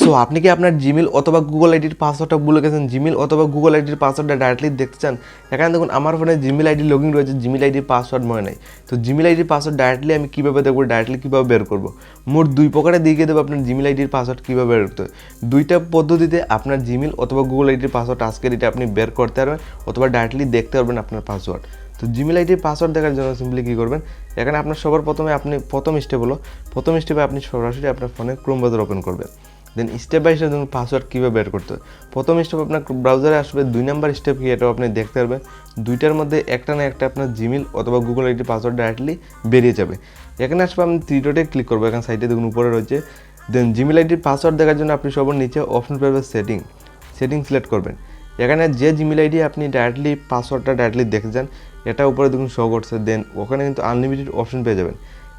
So আপনি কি আপনার জিমেল অথবা গুগল আইডির পাসওয়ার্ডটা ভুলে গেছেন? জিমেল অথবা গুগল আইডির পাসওয়ার্ডটা ডাইরেক্টলি দেখতে চান? এখানে দেখুন, আমার ফোনে জিমেল আইডি লগইন রয়েছে জিমেল আইডির পাসওয়ার্ড মনে নাই। তো জিমেল আইডির পাসওয়ার্ড ডাইরেক্টলি আমি কীভাবে দেখব ডাইরেক্টলি কীভাবে বের করব? মোট দুই প্রকারে দিয়ে দেবো আপনার জিমেল আইডির পাসওয়ার্ড কীভাবে বের করতে দুইটা পদ্ধতিতে আপনার জিমেল অথবা গুগল আইডির পাসওয়ার্ড আজকের এটা আপনি বের করতে পারবেন, অথবা ডাইরেক্টলি দেখতে পারবেন আপনার পাসওয়ার্ড তো জিমেল আইডির পাসওয়ার্ড দেখার জন্য সিম্পলি কী করবেন? এখানে আপনার সবার প্রথমে আপনি প্রথম স্টেপ হলো, প্রথম স্টেপে আপনি সরাসরি আপনার ফোনে ক্রোম ব্রাউজার ওপেন করবেন। দেন স্টেপ বাই স্টেপ দেখুন পাসওয়ার্ড কীভাবে বের করতে হয়? প্রথম স্টেপ আপনার ব্রাউজারে আসবে, দুই নাম্বার স্টেপ কি এটাও আপনি দেখতে পারবেন। দুইটার মধ্যে একটা না একটা আপনার জিমেল অথবা গুগল আইডি পাসওয়ার্ড ডাইরেক্টলি বেরিয়ে যাবে। এখানে আসবে আপনি থ্রি ডটে ক্লিক করব, এখানে সাইডে দেখুন উপরে রয়েছে। দেন জিমেল আইডির পাসওয়ার্ড দেখার জন্য আপনি সবার নিচে অপশন পাবেন সেটিং সেটিং সিলেক্ট করবেন। এখানে যে জিমেল আইডি আপনি ডাইরেক্টলি পাসওয়ার্ডটা ডাইরেক্টলি দেখে যান, এটা উপরে দেখুন শো করছে। দেন ওখানে কিন্তু আনলিমিটেড অপশন পেয়ে যাবেন।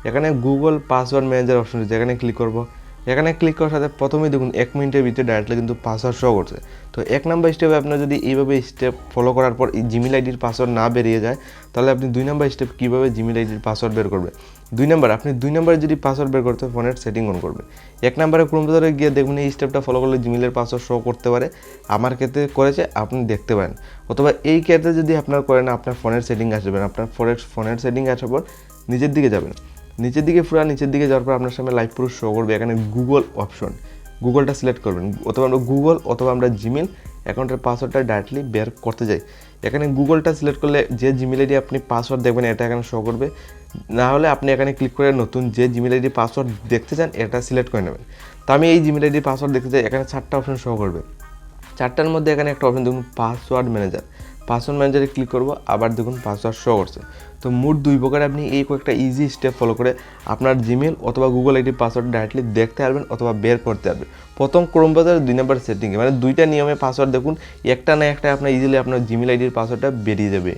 এখানে গুগল পাসওয়ার্ড ম্যানেজার অপশন রয়েছে, এখানে ক্লিক করব। এখানে ক্লিক করার সাথে প্রথমেই দেখুন এক মিনিটের ভিতরে ডাইরেক্টলি কিন্তু পাসওয়ার্ড শো করছে। তো এক নাম্বার স্টেপে আপনার যদি এইভাবে স্টেপ ফলো করার পর এই জিমেল আইডির পাসওয়ার্ড না বেরিয়ে যায়, তাহলে আপনি দুই নাম্বার স্টেপ কীভাবে জিমেল আইডির পাসওয়ার্ড বের করবে? দুই নাম্বার আপনি দুই নাম্বারে যদি পাসওয়ার্ড বের করতে ফোনের সেটিং অন করবে। এক নাম্বারে ক্রোম ব্রাউজারে গিয়ে দেখবেন এই স্টেপটা ফলো করলে জিমেলের পাসওয়ার্ড শো করতে পারে। আমার ক্ষেত্রে করেছে, আপনি দেখতে পারেন। অথবা এই ক্ষেত্রে যদি আপনার করেন, আপনার ফোনের সেটিং আসবেন আপনার ফোনের ফোনের সেটিং আসার পর নিজের দিকে যাবেন। নিচের দিকে পুরো নিচের দিকে যাওয়ার পর আপনার সামনে লাইভ পুরো শো করবে। এখানে গুগল অপশন গুগলটা সিলেক্ট করবেন। অথবা আমরা গুগল অথবা আমরা জিমেল অ্যাকাউন্টের পাসওয়ার্ডটা ডাইরেক্টলি বের করতে যাই এখানে গুগলটা সিলেক্ট করলে যে জিমেল আইডি আপনি পাসওয়ার্ড দেখবেন, এটা এখানে শো করবে। না হলে আপনি এখানে ক্লিক করে নতুন যে জিমেল আইডি পাসওয়ার্ড দেখতে চান, এটা সিলেক্ট করে নেবেন। তো আমি এই জিমেল আইডি পাসওয়ার্ড দেখতে চাই। এখানে চারটা অপশন শো করবে। চারটার মধ্যে এখানে একটা অপশন দেখুন পাসওয়ার্ড ম্যানেজার পাসওয়ার্ড ম্যানেজারে ক্লিক করব, আবার দেখুন পাসওয়ার্ড শো করছে। তো মোট দুই প্রকারে আপনি এই কয়েকটা ইজি স্টেপ ফলো করে আপনার জিমেল অথবা গুগল আইডি পাসওয়ার্ড ডাইরেক্টলি দেখতে পারবেন অথবা বের করতে পারবেন। প্রথম ক্রোম ব্রাউজার দুই নম্বর সেটিংয়ে মানে দুইটা নিয়মে পাসওয়ার্ড দেখুন, একটা না একটা আপনার ইজিলি আপনার জিমেল আইডির পাসওয়ার্ডটা বেরিয়ে যাবে।